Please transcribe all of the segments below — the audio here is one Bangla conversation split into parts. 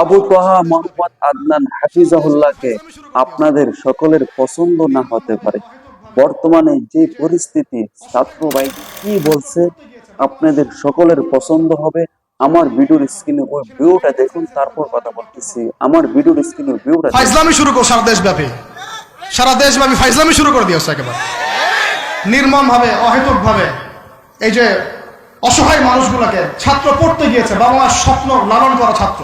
আবু তোহা মোহাম্মদ আদনান হাফিজাহুল্লাহকে আপনাদের সকলের পছন্দ না হতে পারে। বর্তমানে যে পরিস্থিতি, ছাত্র ভাই কি বলছে আপনাদের সকলের পছন্দ হবে। আমার ভিডিওর স্ক্রিনে ওই ভিউটা দেখুন, তারপর কথা বলতেছি। আমার ভিডিওর স্ক্রিনে ভিউটা। ফাইজলামি শুরু কর, সারা দেশব্যাপী। সারা দেশব্যাপী ফাইজলামি শুরু করে দিয়েছে একেবারে। অহেতুক ভাবে এই যে অসহায় মানুষগুলোকে ছাত্র পড়তে গিয়েছে, বাবা মার স্বপ্ন লালন করা ছাত্র।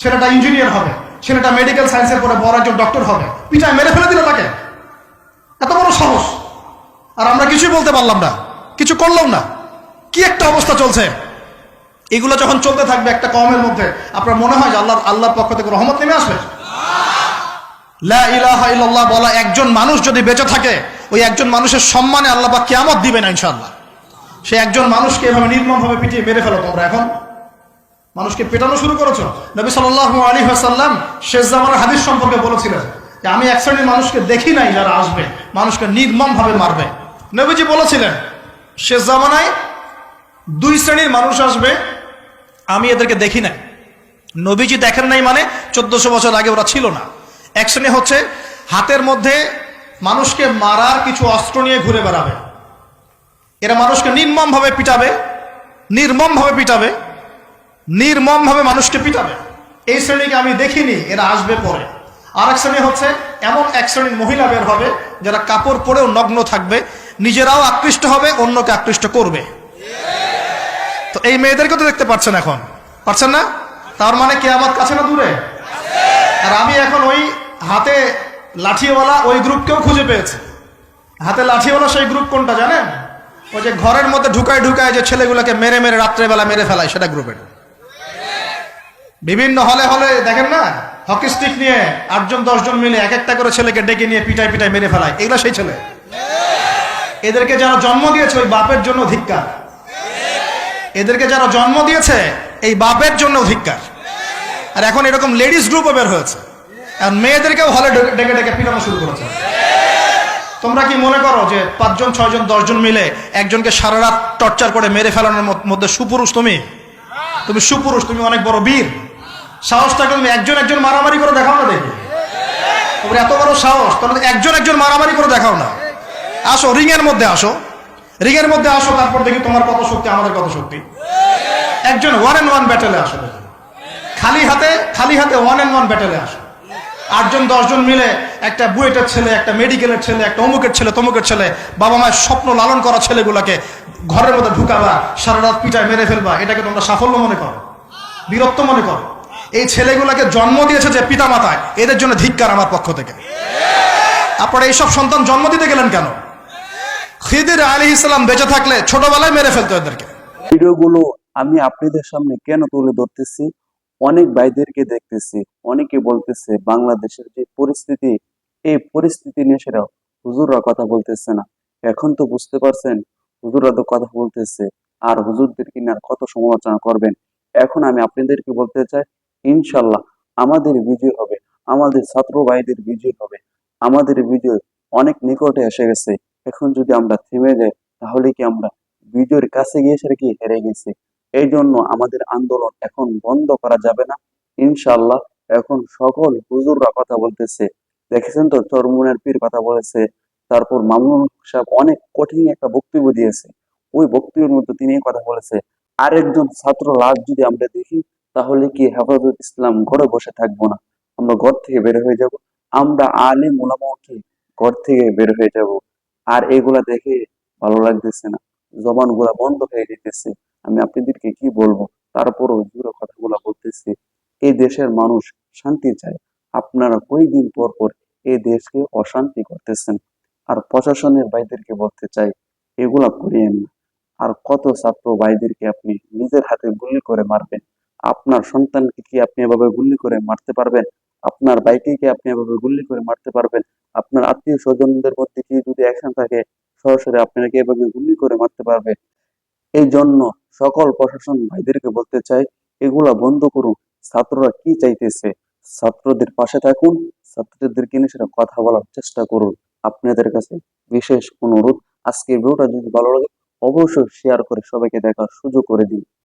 ছেলেটা ইঞ্জিনিয়ার হবে, ছেলেটা মেডিকেল সায়েন্সের পরে বড় একজন ডক্টর হবে। পিঠায় মেরে ফেলে দিল তাকে। এত বড় সাহস। আর আমরা কিছুই বলতে পারলাম না, কিছু করলাম না। কি একটা অবস্থা চলছে? এগুলো যখন চলতে থাকবে একটা কমের মধ্যে, আপনার মনে হয় যে আল্লাহ আল্লাহর পক্ষ থেকে রহমত নেমে আসবে? ইল্লাল্লাহ বলা একজন মানুষ যদি বেঁচে থাকে, ওই একজন মানুষের সম্মানে আল্লাহ বা কেমত দিবে না ইনশাআল্লাহ। সে একজন মানুষকে এভাবে নির্মমভাবে পিটিয়ে মেরে ফেলো তোমরা এখন। মানুষকে পেটানো শুরু করেছ। নবী সাল্লাল্লাহু আলাইহি ওয়াসাল্লাম শেষ জামানের হাদিস সম্পর্কে বলেছিলেন যে, আমি এক শ্রেণির মানুষকে দেখি নাই যারা আসবে। মানুষকে নির্মমভাবে মারবে। নবীজি বলেছিলেন, শেষ জামানায় দুই শ্রেণির মানুষ আসবে, আমি এদেরকে দেখি নাই। নবীজি দেখেন নাই মানে চোদ্দশো বছর আগে ওরা ছিল না। এক শ্রেণি হচ্ছে হাতের মধ্যে মানুষকে মারার কিছু অস্ত্র নিয়ে ঘুরে বেড়াবে। এরা মানুষকে নির্মমভাবে পিটাবে নির্মমভাবে পিটাবে। নির্মমভাবে মানুষকে পিটাবে। এই শ্রেণীকে আমি দেখিনি, এরা আসবে পরে। আর এক শ্রেণি হচ্ছে, এমন এক শ্রেণির মহিলা বের হবে, যারা কাপড় পরেও নগ্ন থাকবে, নিজেরাও আকৃষ্ট হবে, অন্যকে আকৃষ্ট করবে। তো এই মেয়েদেরকে তো দেখতে পাচ্ছেন এখন। পাচ্ছেন না? তার মানে কে আমার কাছে না দূরে? আর আমি এখন ওই হাতে লাঠিওয়ালা ওই গ্রুপকেও খুঁজে পেয়েছি। হাতে লাঠিওয়ালা সেই গ্রুপ কোনটা জানেন? ওই যে ঘরের মধ্যে ঢুকায় ঢুকায় যে ছেলেগুলোকে মেরে মেরে রাত্রেবেলা মেরে ফেলায়, সেটা গ্রুপের। বিভিন্ন হলে হলে, দেখেন না? হকি স্টিক নিয়ে আটজন, দশজন মিলে এক একটা করে ছেলেকে ডেকে নিয়ে পিটায় পিটায় মেরে ফেলায়। এগুলো সেই ছেলে। এদেরকে যারা জন্ম দিয়েছে ওই বাপের জন্য ধিক্কার। এদেরকে যারা জন্ম দিয়েছে এই বাপের জন্য ধিক্কার। আর এখন এরকম লেডিস গ্রুপও বের হয়েছে। আর মেয়েদেরকেও হলে ডেকে- ডেকে পিটানো শুরু করেছে। তোমরা কি মনে করো যে পাঁচজন, ছয়জন, দশজন মিলে একজনকে সারা রাত টর্চার করে মেরে ফেলানোর মধ্যে সুপুরুষ তুমি? তুমি সুপুরুষ, তুমি অনেক বড় বীর। সাহসটাকে তুমি একজন একজন মারামারি করে দেখাও না দেখি। তোমার এত বড় সাহস, তাহলে একজন একজন মারামারি করে দেখাও না। আসো রিং এর মধ্যে আসো। রিং এর মধ্যে আসো, তারপর দেখি তোমার কত শক্তি, আমাদের কত শক্তি। একজন ওয়ান এন্ড ওয়ান ব্যাটেলে আসো খালি হাতে খালি হাতে ওয়ান এন্ড ওয়ান ব্যাটেলে আসো। আটজন, দশজন মিলে একটা বুয়েটের ছেলে, একটা মেডিকেলের ছেলে, একটা অমুকের ছেলে, তমুকের ছেলে, বাবা মায়ের স্বপ্ন লালন করা ছেলেগুলোকে ঘরের মধ্যে ঢুকাবা, সারা রাত পিটায় মেরে ফেলবা, এটাকে তোমরা সাফল্য মনে করো, বীরত্ব মনে করো। এই ছেলেগুলোকে জন্ম দিয়েছে যে পিতা মাতায় এদের জন্য ধিক্কার আমার পক্ষ থেকে। আপনারা এইসব সন্তান জন্ম দিতে গেলেন কেন? খিদির আলী ইসলাম বেঁচে থাকলে ছোটবেলায় মেরে ফেলতো এদেরকে। ভিডিওগুলো আমি আপনাদের সামনে কেন তুলে ধরতেছি? অনেক ভাইদেরকে দেখতেছি, অনেকে বলতেছে বাংলাদেশের যে পরিস্থিতি, এই পরিস্থিতি নিয়ে সেটা হুজুররা কথা বলতেছে না। এখন তো বুঝতে পারছেন, হুজুররা তো কথা বলতেছে, আর হুজুরদেরকে নিয়ে আর কত সমালোচনা করবেন। এখন আমি আপনাদেরকে বলতে চাই ইনশাল্লাহ আমাদের বিজয় হবে, আমাদের ছাত্র ভাইদের বিজয় হবে, আমাদের বিজয় অনেক নিকটে এসে গেছে। এখন যদি আমরা থেমে যাই, তাহলে কি আমরা বিজয়ের কাছে গিয়ে সেটা কি হেরে গেছি? এই জন্য আমাদের আন্দোলন এখন বন্ধ করা যাবে না। ইনশাল্লাহ এখন সকল হুজুররা কথা বলতেছে। দেখেছেন তো চরমুনের পীর কথা বলেছে, তারপর মামুন সাহেব অনেক কঠিন একটা বক্তব্য দিয়েছে। ওই বক্তব্যের মধ্যে তিনি কথা বলেছে, আরেকজন ছাত্র লাভ যদি আমরা দেখি তাহলে কি হেফাজত ইসলাম ঘরে বসে থাকব না? আমরা ঘর থেকে বের হয়ে যাব। আমরা আলিম ওলামাও ঘর থেকে বের হয়ে যাব। আর এগুলা দেখে ভালো লাগতেছে না। জবানগুলা বন্ধ হয়ে যেতেছে। আমি আপনাদেরকে কি বলব? তারপরও জুড়ে কথাগুলা বলতেছি এই দেশের মানুষ শান্তি চায়। আপনারা কয়েকদিন পর পর এই দেশকে অশান্তি করতেছেন। আর প্রশাসনের ভাইদেরকে বলতে চাই, এগুলা করিয়েন না। আর কত ছাত্র ভাইদেরকে আপনি নিজের হাতে গুলি করে মারবেন। আপনার সন্তানকে কি আপনি এভাবে গুলি করে মারতে পারবেন? আপনার বাইকে কি আপনি এভাবে গুলি করে মারতে পারবেন? আপনার আত্মীয় স্বজনদের মধ্যে কি যদি অ্যাকশন থাকে, সরাসরি আপনাকে এভাবে গুলি করে মারতে পারবে? এই জন্য সকল প্রশাসন ভাইদেরকে বলতে চাই, এগুলা বন্ধ করুন। ছাত্ররা কি চাইতেছে? ছাত্রদের পাশে থাকুন। ছাত্রদেরকে নিয়ে সেটা কথা বলার চেষ্টা করুন। আপনাদের কাছে বিশেষ অনুরোধ। আজকের ভিডিওটা যদি ভালো লাগে, অবশ্যই শেয়ার করে সবাইকে দেখার সুযোগ করে দিন।